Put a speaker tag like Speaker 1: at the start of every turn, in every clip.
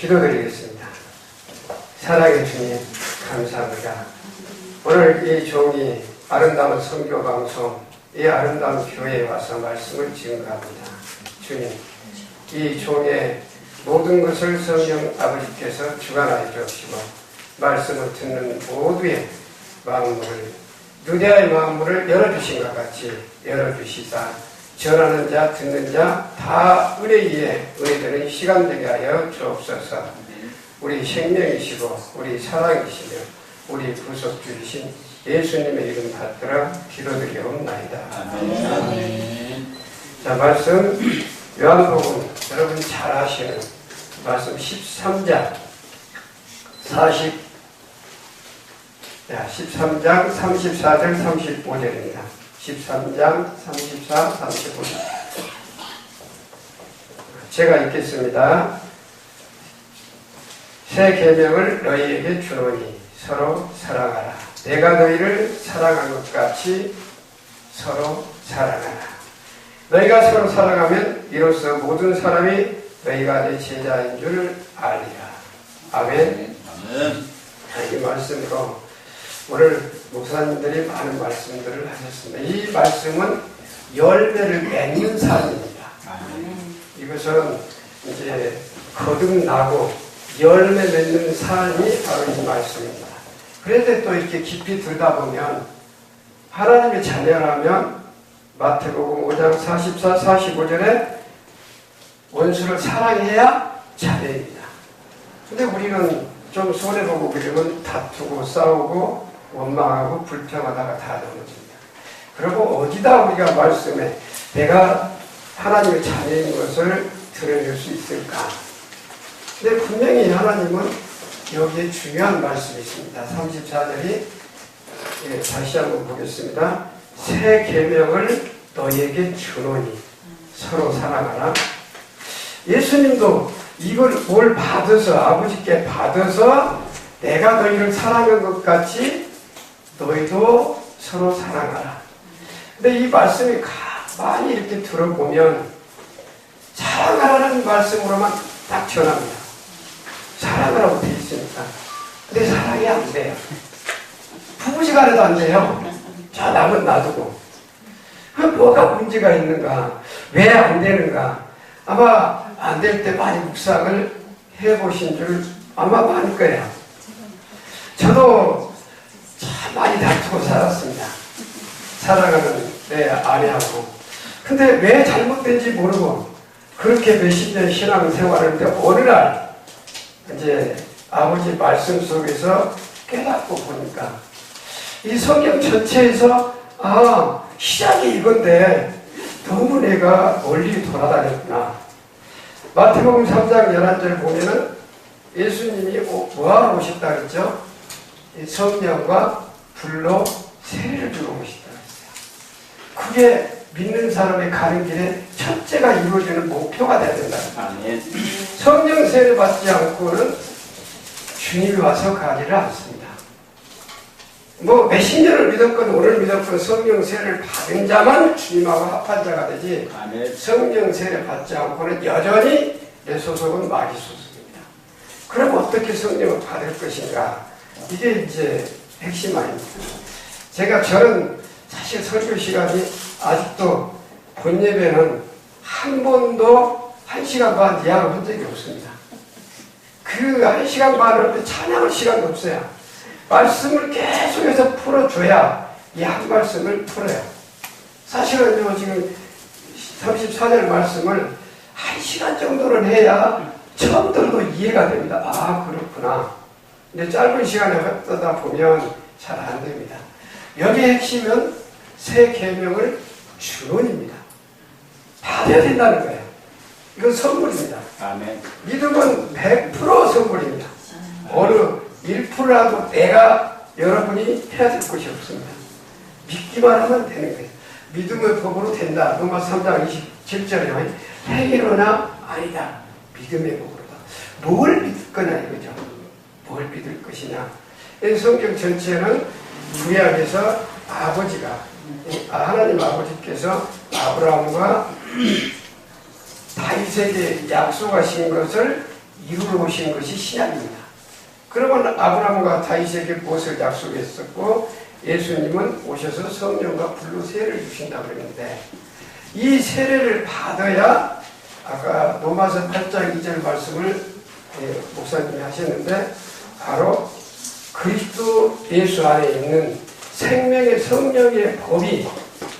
Speaker 1: 기도드리겠습니다. 사랑의 주님, 감사합니다. 오늘 이 종이 아름다운 선교 방송, 이 아름다운 교회에 와서 말씀을 증거합니다. 주님, 이 종의 모든 것을 성령 아버지께서 주관하여 주시고 말씀을 듣는 모두의 마음을 누대의 마음을 열어주신 것 같이 열어주시사 전하는 자 듣는 자 다 은혜 위에 은혜되는 시간 되게 하여 주옵소서 우리 생명이시고 우리 사랑이시며 우리 구속주이신 예수님의 이름 받들어 기도드리옵나이다. 자 말씀 요한복음 여러분 잘 아시는 말씀 13장 40 자, 13장 34절 35절입니다. 13장 34, 35절. 제가 읽겠습니다. 새 계명을 너희에게 주노니 서로 사랑하라. 내가 너희를 사랑한 것 같이 서로 사랑하라. 너희가 서로 사랑하면 이로써 모든 사람이 너희가 내 제자인 줄을 알리라. 아멘.
Speaker 2: 아멘.
Speaker 1: 이 말씀으로 오늘 목사님들이 많은 말씀들을 하셨습니다. 이 말씀은 열매를 맺는 삶입니다. 이것은 이제 거듭나고 열매 맺는 삶이 바로 이 말씀입니다. 그런데 또 이렇게 깊이 들다 보면 하나님의 자녀라면 마태복음 5장 44, 45절에 원수를 사랑해야 자녀입니다. 근데 우리는 좀 손해보고 그러면 다투고 싸우고 원망하고 불평하다가 다 넘어집니다. 그리고 어디다 우리가 말씀에 내가 하나님의 자녀인 것을 드러낼 수 있을까? 근데 분명히 하나님은 여기에 중요한 말씀이 있습니다. 34절이 예, 다시 한번 보겠습니다. 새 계명을 너희에게 주노니 서로 사랑하라. 예수님도 이걸 뭘 받아서 아버지께 받아서 내가 너희를 사랑한 것 같이 너희도 서로 사랑하라. 근데 이 말씀이 가만히 이렇게 들어보면 사랑하라는 말씀으로만 딱 전합니다. 사랑하라고 되어 있으니까. 근데 사랑이 안 돼요. 부부지간에도 안 돼요. 자, 남은 놔두고. 그 뭐가 문제가 있는가? 왜 안 되는가? 아마 안 될 때 많이 묵상을 해보신 줄 아마 많을 거예요. 저도 참 많이 다투고 살았습니다. 사랑하는 내 아내하고. 근데 왜 잘못된지 모르고 그렇게 몇십 년 신앙생활을 했는데 어느 날 이제 아버지 말씀 속에서 깨닫고 보니까 이 성경 전체에서 아 시작이 이건데 너무 내가 멀리 돌아다녔구나. 마태복음 3장 11절 보면은 예수님이 오- 뭐하러 오셨다 그랬죠? 이 성령과 불로 세례를 주러 오셨다 그게 믿는 사람의 가는 길에 첫째가 이루어지는 목표가 돼야 된다. 성령 세례 받지 않고는 주님이 와서 가지를 않습니다. 뭐 년을 믿었건 오늘 믿었건 성령 세례를 받은 자만 주님하고 합한 자가 되지
Speaker 2: 아멘.
Speaker 1: 성령 세례 받지 않고는 여전히 내 소속은 마귀 소속입니다. 그럼 어떻게 성령을 받을 것인가? 이게 이제 핵심 아닙니까? 제가 저는 사실 설교 시간이 아직도 본 예배는 한 번도 한 시간 반 이하로 한 적이 없습니다. 그 한 시간 반을 찬양할 시간도 없어요. 말씀을 계속해서 풀어줘야 이 한 말씀을 풀어요. 사실은요, 지금 34절 말씀을 한 시간 정도는 해야 처음 들어도 이해가 됩니다. 아, 그렇구나. 근데 짧은 시간에 하다 보면 잘 안 됩니다. 여기의 핵심은 새 계명을 주론입니다. 받아야 된다는 거예요. 이건 선물입니다.
Speaker 2: 아멘.
Speaker 1: 믿음은 100% 선물입니다. 어느 1%라도 내가 여러분이 해야 될 것이 없습니다. 믿기만 하면 되는 거예요. 믿음의 법으로 된다. 로마 3장 27절에 행위로나 아니다. 믿음의 법으로다. 뭘 믿을 거냐 이거죠. 뭘 믿을 것이냐. 이 성경 전체는 구약에서 아버지가 아, 하나님 아버지께서 아브라함과 다윗에게 약속하신 것을 이루러 오신 것이 신약입니다. 그러면 아브라함과 다윗에게 무엇을 약속했었고 예수님은 오셔서 성령과 불로 세례를 주신다 그랬는데 이 세례를 받아야 아까 로마서 8장 2절 말씀을 예, 목사님이 하셨는데 바로 그리스도 예수 안에 있는 생명의 성령의 법이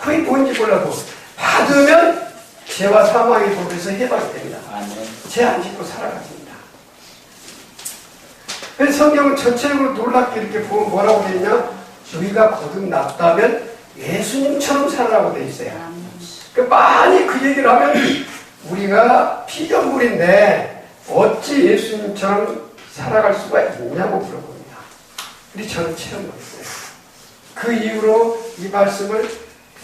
Speaker 1: 그게 뭔지 몰라도 받으면 죄와 사망의 법에서 해방이 됩니다.
Speaker 2: 아멘.
Speaker 1: 죄안 짓고 살아갑니다. 그래서 성경은 전체적으로 놀랍게 이렇게 보면 뭐라고 되어 있냐? 우리가 거듭났다면 예수님처럼 살아라고 되어 있어요. 그 많이 그 얘기를 하면 우리가 피조물인데 어찌 예수님처럼 살아갈 수가 있냐고 물어봅니 다. 근데 저는 체험했어요. 그 이후로 이 말씀을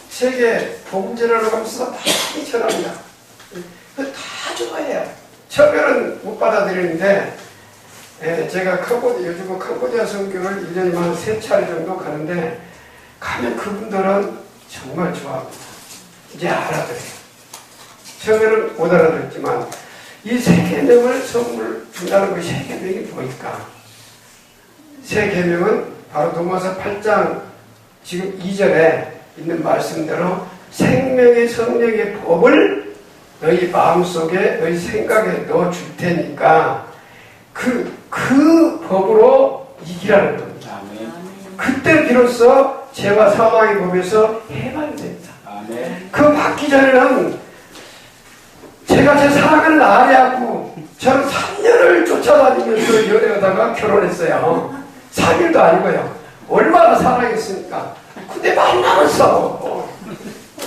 Speaker 1: 세계 복음제라고 하면서 많이 전합니다. 그다 좋아해요. 처음에는 못 받아들이는데 예, 제가 캄보디 요즘은 캄보디아 선교를 1년에 한세 차례 정도 가는데 가면 그분들은 정말 좋아합니다. 이제 알아들어요. 처음에는 못 알아들었지만 이세 개명을 선물 준다는 것이 세 개명이 뭘까? 세 개명은 바로 도마서 8장 지금 2절에 있는 말씀대로 생명의 성령의 법을 너희 마음속에 너희 생각에 넣어 줄 테니까 그, 그 법으로 이기라는 겁니다.
Speaker 2: 아멘.
Speaker 1: 그때 비로소 죄와 사망의 법에서 해방이 됩니다.
Speaker 2: 아멘.
Speaker 1: 그 받기 전에는 제가 제 사랑을 아내하고 저는 3년을 쫓아다니면서 연애하다가 결혼했어요. 3일도 아니고요. 얼마나 사랑했습니까? 근데 만나면 싸워.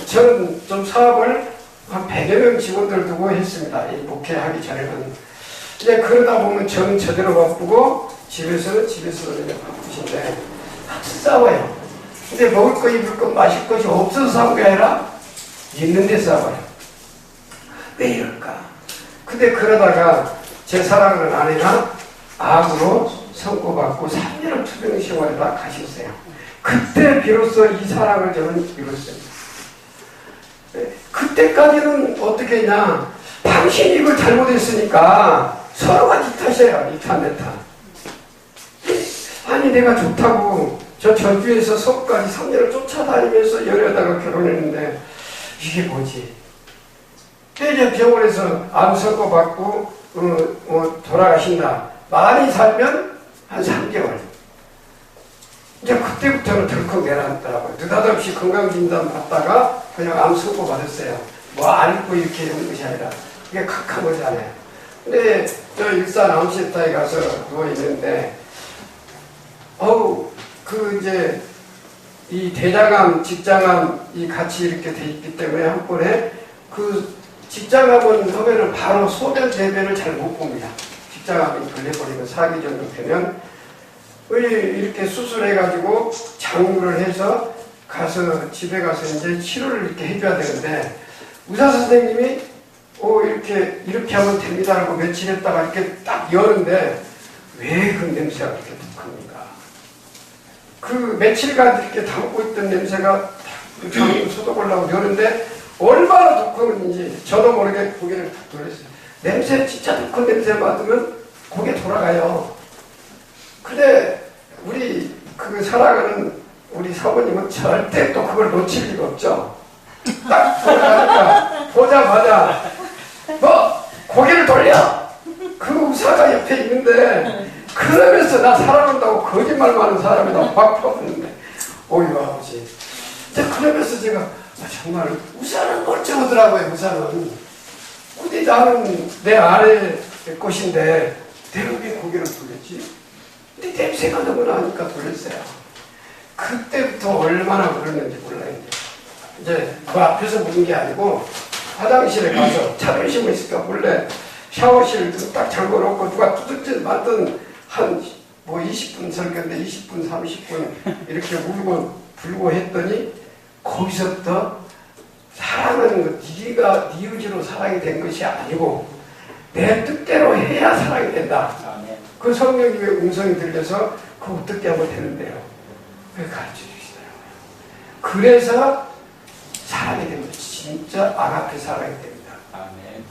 Speaker 1: 저는 좀 사업을 한 100여 명 직원들 두고 했습니다. 이 목회하기 전에는. 이제 그러다 보면 저는 저대로 바쁘고 집에서는 집에서 이제 바쁘신데 같이 싸워요. 근데 먹을 거, 입을 거, 마실 것이 없어서 싸운 게 아니라 있는데 싸워요. 왜 이럴까? 근데 그러다가 제 사랑하는 아내가 암으로 선고받고 3년을 투병 생활에다 가셨어요. 그때 비로소 이 사랑을 저는 이뤘습니다. 네, 그때까지는 어떻게 했냐? 당신이 이걸 잘못했으니까 서로가 니 탓이에요. 탓. 아니 내가 좋다고 저 전주에서 서울까지 3년을 쫓아다니면서 열여다가 결혼했는데 이게 뭐지? 이제 병원에서 암 선고받고 어, 어, 돌아가신다. 많이 살면 한 3개월. 이제 그때부터는 덜컥 내려앉더라고요. 느닷없이 건강진단 받다가 그냥 암 선고받았어요. 뭐 안고 이렇게 있는 것이 아니라 이게 kak한 거잖아요. 근데 저 일산 암센터에 가서 누워 있는데 어우 그 이제 이 대장암, 직장암이 같이 이렇게 돼 있기 때문에 한 번에 그 직장암은 하면은 바로 소변 대변을 잘 못 봅니다. 직장암이 걸려버리면 4기 정도 되면 이렇게 수술해가지고 장류를 해서 가서 집에 가서 이제 치료를 이렇게 해줘야 되는데 의사 선생님이 오 이렇게 이렇게 하면 됩니다 하고 며칠 했다가 이렇게 딱 여는데 왜 그 냄새가 그렇게 독합니까? 그 며칠간 이렇게 담고 있던 냄새가 그 장류 소독하려고 여는데 얼마나 독하는지 저도 모르게 고개를 탁 돌렸어요. 냄새 진짜 독한 냄새 맡으면 고개 돌아가요. 근데 우리 그 살아가는 우리 사모님은 절대 또 그걸 놓칠 리가 없죠. 딱 보자마자 보자마자 뭐 고개를 돌려 그 의사가 옆에 있는데 그러면서 나 사랑한다고 거짓말 많은 사람에다 막 퍼붓는데 오이 아버지 이제 그러면서 제가 아, 정말 의사는 멀쩡하더라고요 의사는 근데 나는 내 아래 것인데 왜 고개를 돌렸지? 근데 냄새가 너무 나니까 돌렸어요. 그때부터 얼마나 그랬는지 몰라요. 이제 그 앞에서 묻는 게 아니고 화장실에 가서 차를 심고 있으니까 몰래 샤워실 딱 잠궈 놓고 누가 두들질 만든 한뭐 20분 설교인데 20분, 30분 이렇게 울고 불고 했더니 거기서부터 사랑하는 것, 네가 네 의지로 사랑이 된 것이 아니고 내 뜻대로 해야 사랑이 된다. 그 성령님의 음성이 들려서 그 어떻게 하면 되는데요. 그 가르쳐 주시더라고요. 그래서 사랑이 됩니다. 진짜 안 앞에 사랑이 됩니다.
Speaker 2: 아멘.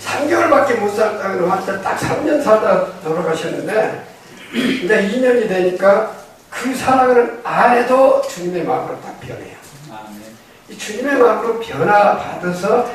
Speaker 1: 3개월밖에 못 살다가 완전 딱 3년 살다 돌아가셨는데 근데 2년이 되니까 그 사랑을 안 해도 주님의 마음으로 딱 변해요.
Speaker 2: 아멘.
Speaker 1: 이 주님의 마음으로 변화받아서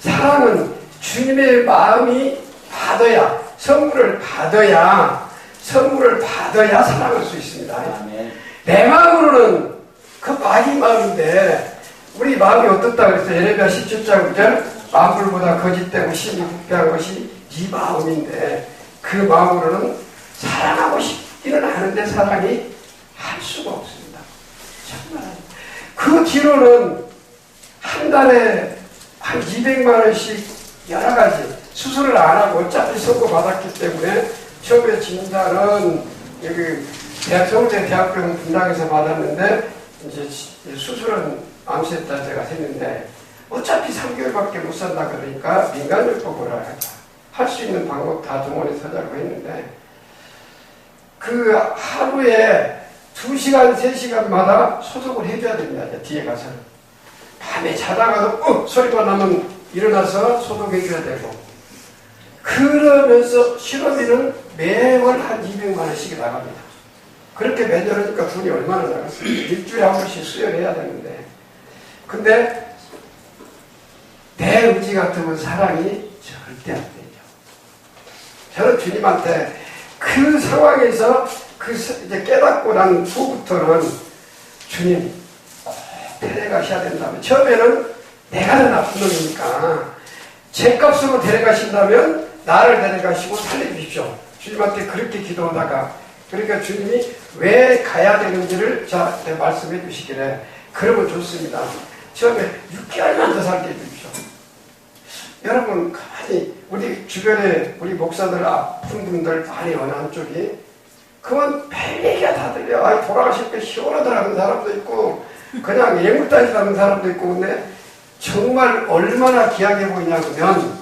Speaker 1: 사랑은 주님의 마음이 받아야 선물을 받아야 선물을 받아야 사랑할 수 있습니다.
Speaker 2: 아멘.
Speaker 1: 내 마음으로는 그 마귀 마음인데 우리 마음이 어떻다 그랬어요? 예레미야 17장 9절 만불보다 거짓되고 심히 부패한 것이 네 마음인데 그 마음으로는 사랑하고 싶기는 하는데 사랑이 할 수가 없습니다. 정말 그 뒤로는 한 달에 한 200만 원씩 여러 가지 수술을 안 하고 어차피 선고 받았기 때문에 처음에 진단은 여기 대학 서울대 대학병원 분당에서 받았는데 이제 수술은 암세다 제가 했는데 어차피 3개월밖에 못 산다 그러니까 민간요법을 할수 있는 방법 다 동원해서 하자고 했는데 그 하루에 2시간, 3시간마다 소독을 해줘야 됩니다. 뒤에 가서. 밤에 자다가도 어! 소리가 나면 일어나서 소독해줘야 되고 그러면서 실업비는 매월 한 200만 원씩 나갑니다. 그렇게 매년 하니까 돈이 얼마나 나갔습니까? 일주일에 한 번씩 수혈해야 되는데 근데 내 의지 같으면 사랑이 절대 안 되죠. 저는 주님한테 그 상황에서 그 이제 깨닫고 난 후부터는 주님 꼭 데려가셔야 된다면 처음에는 내가 더 나쁜 놈이니까 제 값으로 데려가신다면 나를 데려가시고 살려주십시오. 주님한테 그렇게 기도하다가 그러니까 주님이 왜 가야 되는지를 저한테 말씀해 주시길래 그러면 좋습니다. 처음에 6개월만 더 살게 해주십시오. 여러분 가만히 우리 주변에 우리 목사들 아픈 분들 많이 어느 한쪽이 별 얘기가 다 들려. 아니 돌아가실 때 시원하다는 사람도 있고 그냥 예물단이라는 사람도 있고 근데 정말 얼마나 귀하게 보이냐면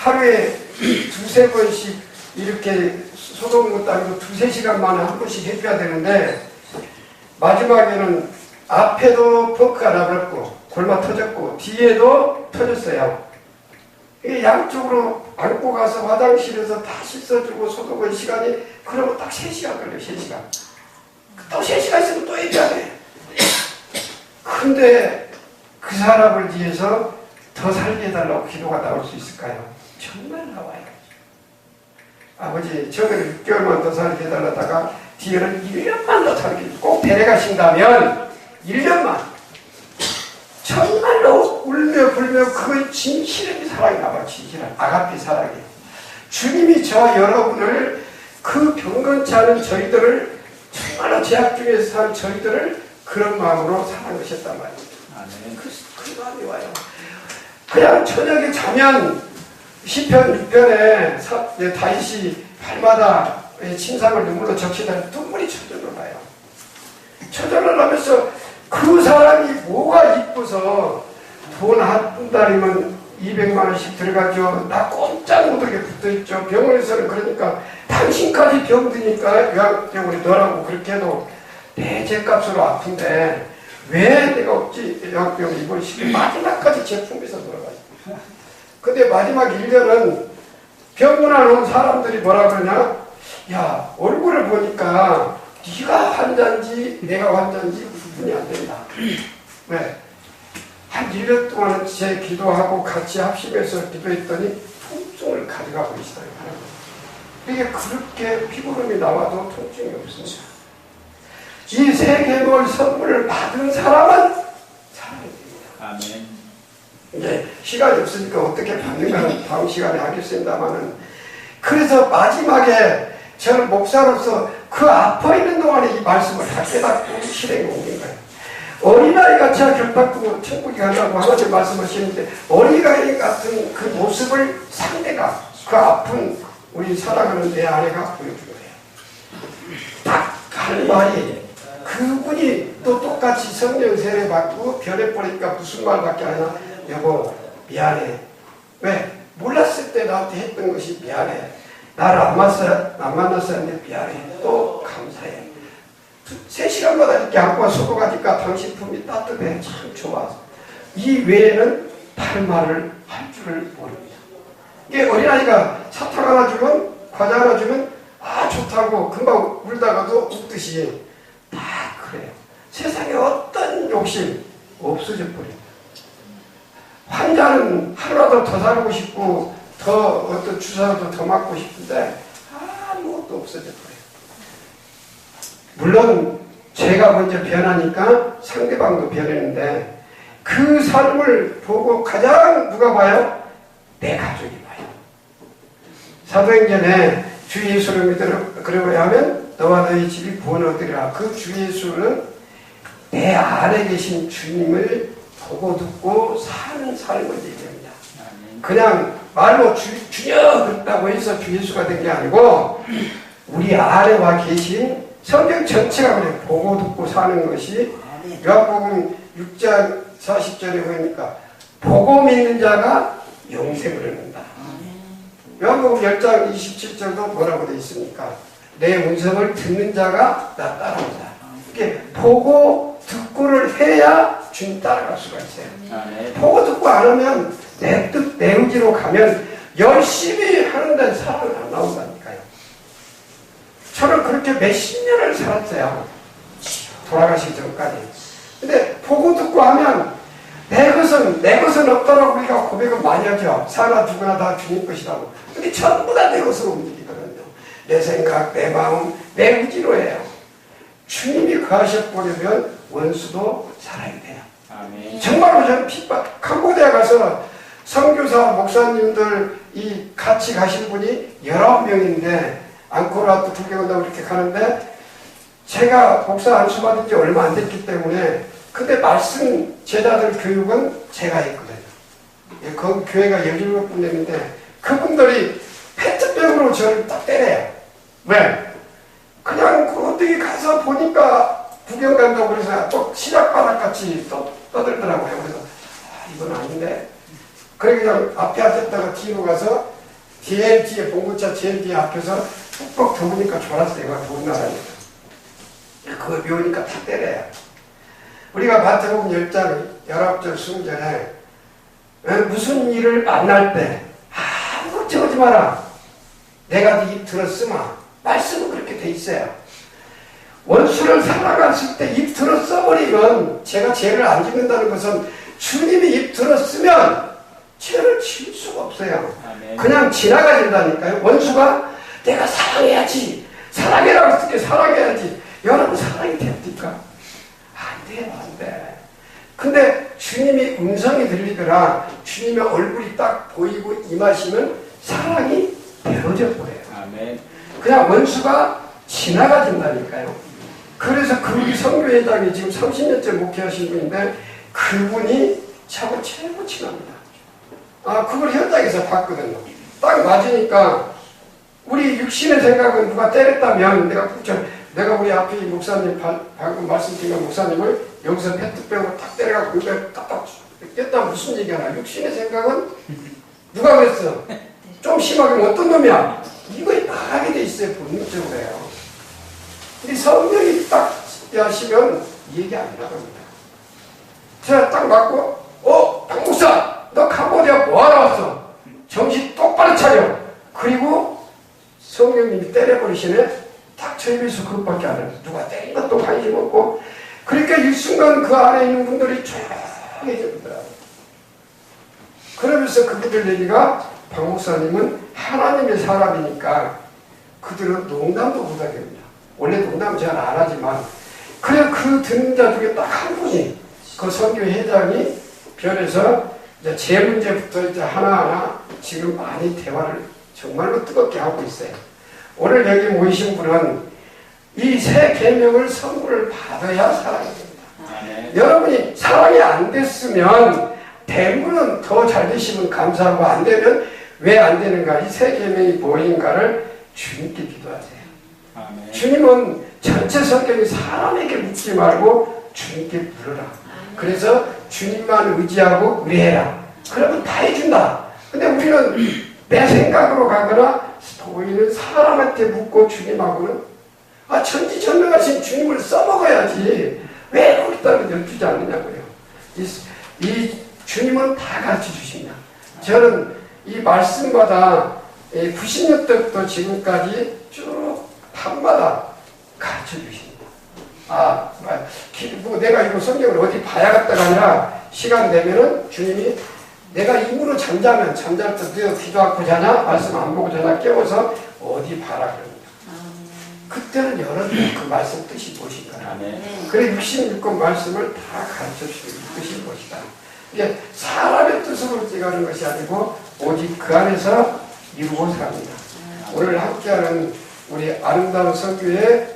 Speaker 1: 하루에 두세 번씩 이렇게 소독 아니고 두세 시간 만에 한 번씩 해줘야 되는데 마지막에는 앞에도 펑크가 나버렸고 골마 터졌고 뒤에도 터졌어요. 양쪽으로 안고 가서 화장실에서 다 씻어주고 소독은 시간이 그러면 딱 3시간 걸려요 3시간 또 3시간 있으면 또 해줘야 돼 근데 그 사람을 위해서 더 살게 해달라고 기도가 나올 수 있을까요? 정말 나와요 아버지 처음에는 6개월만 더 살게 해달라다가 뒤에는 1년만 더 살게 꼭 데려가신다면 1년만. 정말로 울며 불며 그건 진실의 사랑이 나와 진실한 아가피 사랑이. 주님이 저 여러분을 그 병건치 않은 저희들을 정말로 제약 중에서 산 저희들을 그런 마음으로 사랑하셨단 말입니다
Speaker 2: 아멘.
Speaker 1: 그, 그 마음이 와요. 그냥 저녁에 자면 시편 6편에 다윗이 발마다 침상을 눈물로 적시다 눈물이 저절로 나요 저절로 나면서 그 사람이 뭐가 이뻐서 돈 한 달이면 200만 원씩 들어가죠. 나 꼼짝 못하게 붙어있죠. 병원에서는 그러니까 당신까지 병드니까 요양병원에 넣으라고 그렇게 해도 내 제값으로 아픈데 왜 내가 없지 요양병원 입원 시키 마지막까지 제품에서 돌아가요. 근데 마지막 1년은 병원 안온 사람들이 뭐라 그러냐? 야 얼굴을 보니까 네가 환자인지 내가 환자인지 구분이 안 된다. 왜? 한 1년 동안 제 기도하고 같이 합심해서 기도했더니 통증을 가져가고 있어요. 이게 그렇게 피부름이 나와도 통증이 없습니다. 이세 개월 선물을 받은 사람은 사랑이 됩니다.
Speaker 2: 아멘.
Speaker 1: 이제 시간이 없으니까 어떻게 받는가는 다음 시간에 하겠습니다만은 그래서 마지막에 저는 목사로서 그 아파 있는 동안에 이 말씀을 다 깨닫고 실행에 옮긴 거예요. 어린아이 같이 결박하고 천국에 가려고 하나님 말씀하시는데 어린아이 같은 그 모습을 상대가 그 아픈 우리 사랑하는 내 아내가 보여준 거예요. 딱한 말이 그분이 또 똑같이 성령 세례 받고 변해버리니까 무슨 말밖에 안 하나 여보 미안해. 왜? 몰랐을 때 나한테 했던 것이 미안해. 나를 안 만났어야 안 만났었는데 미안해. 또 감사해. 두- 세 시간마다 이렇게 안고 소독하니까 당신 품이 따뜻해. 참 좋아. 이 외에는 다른 말을 할 줄을 모릅니다. 이게 어린아이가 사탕 하나 주면 과자 하나 주면 아 좋다고 금방 울다가도 웃듯이. 다 그래요. 세상에 어떤 욕심 없어져 버려요. 환자는 하루라도 더 살고 싶고 더 어떤 주사도 더 맞고 싶은데 아무것도 없어져 버려요. 물론 제가 먼저 변하니까 상대방도 변했는데 그 삶을 보고 가장 누가 봐요? 내 가족이 봐요. 사도행전에 주 예수를 믿으러 그러고야 하면 너와 너희 집이 구원 얻으리라. 그 주 예수는 내 안에 계신 주님을 보고 듣고 사는 삶을 얘기합니다. 그냥 말로 주, 주여 그랬다고 해서 주 예수가 된 게 아니고 우리 안에 와 계신 성경 전체가 그래 보고 듣고 사는 것이 요한복음 6장 40절에 보니까 보고 믿는 자가 영생을 얻는다. 요한복음 10장 27절도 뭐라고 되어 있습니까? 내 음성을 듣는 자가 나 따라온다. 이게 보고 듣고를 해야 주님 따라갈 수가 있어요.
Speaker 2: 아멘.
Speaker 1: 보고 듣고 안 하면 내 뜻, 내 의지로 가면 열심히 하는 데는 사람은 안 나온다니까요. 저는 그렇게 몇십 년을 살았어요. 돌아가시기 전까지. 근데 보고 듣고 하면 내 것은, 내 것은 없다라고 우리가 고백을 많이 하죠. 사나 누구나 다 주님 것이라고. 근데 전부 다 내 것으로 움직이거든요. 내 생각, 내 마음, 내 의지로 해요. 주님이 거하셔버리면 원수도 살아야 돼요. 정말로 저는 핍박, 캄보디아 가서 선교사 목사님들 이 같이 가신 분이 19명인데 앙코르와트 구경한다고 이렇게 가는데 제가 목사 안수 받은 지 얼마 안 됐기 때문에 근데 말씀 제자들 교육은 제가 했거든요. 예, 그 교회가 17군데인데 그분들이 페트병으로 저를 딱 때려요. 왜? 그냥 그 어떻게 가서 보니까 구경 간다고 그래서 또 시락바닥 같이 또 떠들더라고요. 그래서 아, 이건 아닌데. 그래 그냥 앞에 앉았다가 뒤로 가서 제일 뒤에 봉고차 제일 뒤에 앞에서 푹푹 더우니까 졸았어요. 이거 더운 나라니까. 그거 배우니까 다 때려요. 우리가 마태복음 10장 19절 20절에 무슨 일을 만날 때 아무것도 적지 마라. 내가 네 입 들었으마. 말씀은 그렇게 돼 있어요. 원수를 살아갔을 때입 들어 써버리면 제가 죄를 안 짓는다는 것은 주님이 입 들었으면 죄를 지을 수가 없어요. 그냥 지나가진다니까요. 원수가 내가 사랑해야지. 사랑해라고 때 사랑해야지. 여러분 사랑이 됩니까? 안 돼요, 안 돼. 근데 주님이 음성이 들리더라. 주님의 얼굴이 딱 보이고 임하시면 사랑이 되어져 버려요.
Speaker 2: 아멘.
Speaker 1: 그냥 원수가 지나가진다니까요. 그래서 그 우리 성교회장이 지금 30년째 목회하신 분인데 그분이 저하고 최고 친합니다. 아, 그걸 현장에서 봤거든요. 딱 맞으니까 우리 육신의 생각은 누가 때렸다면 내가 저, 내가 우리 앞에 이 목사님 바- 방금 말씀드린 목사님을 여기서 페트병으로 딱 때려갖고 이거 딱딱 깼다 무슨 얘기하나 육신의 생각은 누가 그랬어? 좀 심하게 어떤 놈이야? 이거에 나가게 돼 있어요 본능적으로 해요. 근데 성령이 딱 하시면 얘기 안 나갑니다. 제가 딱 맞고 어? 박목사 너 캄보디아 뭐하러 왔어? 정신 똑바로 차려. 그리고 성령님이 때려버리시네. 딱저 입에서 그것밖에 안 해요. 누가 때린 것도 관심 없고 그러니까 이 순간 그 안에 있는 분들이 조용해집니다. 그러면서 그분들 얘기가 박 목사님은 하나님의 사람이니까 그들은 농담도 됩니다. 원래 농담 잘 안 하지만 그래 그 듣는 자 중에 딱 한 분이 그 선교 회장이 변해서 이제 제 문제부터 이제 하나하나 지금 많이 대화를 정말로 뜨겁게 하고 있어요. 오늘 여기 모이신 분은 이 새 계명을 선물을 받아야 사랑이 됩니다.
Speaker 2: 아멘.
Speaker 1: 여러분이 사랑이 안 됐으면 대부분은 더잘 되시면 감사하고 안 되면 왜 안 되는가 이세 계명이 뭐인가를 주님께 기도하세요.
Speaker 2: 아멘.
Speaker 1: 주님은 전체 성격이 사람에게 묻지 말고 주님께 물어라. 그래서 주님만 의지하고 의뢰해라. 그러면 다 해준다. 근데 우리는 내 생각으로 가거나 보이는 사람한테 묻고 주님하고는 아 천지전능하신 주님을 써먹어야지 왜 거기다가 열주지 않느냐고요. 이, 이 주님은 다 가르쳐 주십니다. 저는 이 말씀마다 이 90년 때부터 지금까지 쭉 밤마다 가르쳐 주십니다. 아, 뭐 내가 이거 성경을 어디 봐야겠다가 아니라 시간 되면은 주님이 내가 입으로 잠자면 잠잘 때너 기도하고 자냐? 말씀 안 보고 자냐? 깨워서 어디 봐라 그럽니다. 그때는 여러분이 그 말씀 뜻이 무엇인가? 그래 66권 말씀을 다 가르쳐 주시는 뜻인 것이다. 이게 사람의 뜻으로 뛰가는 것이 아니고 오직 그 안에서 이루어서 갑니다. 오늘 함께하는 우리 아름다운 선교에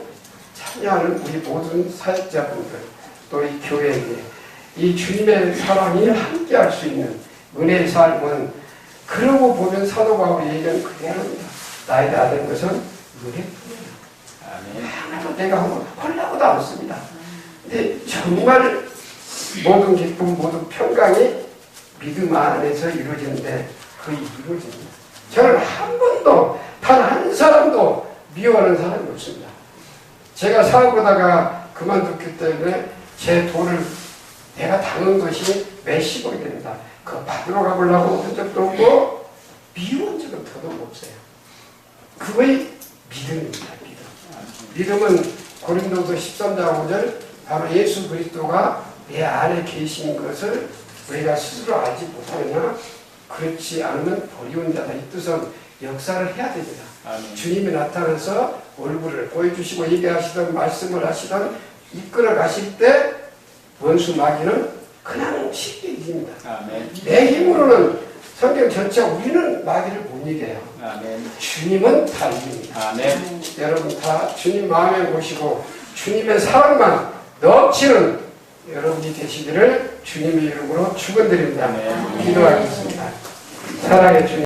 Speaker 1: 참여하는 우리 모든 사역자분들 또 이 교회에 이 주님의 사랑이 함께할 수 있는 은혜의 삶은 그러고 보면 사도 바울이 얘기하는 그대로입니다. 나의 아는 것은 은혜뿐이야.
Speaker 2: 아멘.
Speaker 1: 하나도 내가 하고 헐라고도 않습니다. 근데 정말 모든 기쁨, 모든 평강이 믿음 안에서 이루어지는데 거의 이루어집니다. 저는 한 번도 단 한 사람도 미워하는 사람이 없습니다. 제가 사업하다가 그만뒀기 때문에 제 돈을 내가 당한 것이 몇십억이 됩니다. 그거 받으러 가보려고 한 적도 없고 미운 적은 더도 없어요. 그거의 믿음입니다. 믿음. 믿음은 고린도서 13장 5절 바로 예수 그리스도가 내 안에 계신 것을 우리가 스스로 알지 못하느냐 그렇지 않으면 버리운 자다 이 뜻은 역사를 해야 됩니다.
Speaker 2: 아멘.
Speaker 1: 주님이 나타나서 얼굴을 보여주시고 얘기하시던 말씀을 하시던 이끌어 가실 때 원수 마귀는 그냥 쉽게 이깁니다.
Speaker 2: 아멘.
Speaker 1: 내 힘으로는 성경 전체 우리는 마귀를 못 이겨요.
Speaker 2: 아멘.
Speaker 1: 주님은 다 이깁니다.
Speaker 2: 아멘.
Speaker 1: 여러분 다 주님 마음에 모시고 주님의 사랑만 넘치는 여러분이 되시기를 주님의 이름으로 축원드립니다. 기도하겠습니다. 사랑의 주님.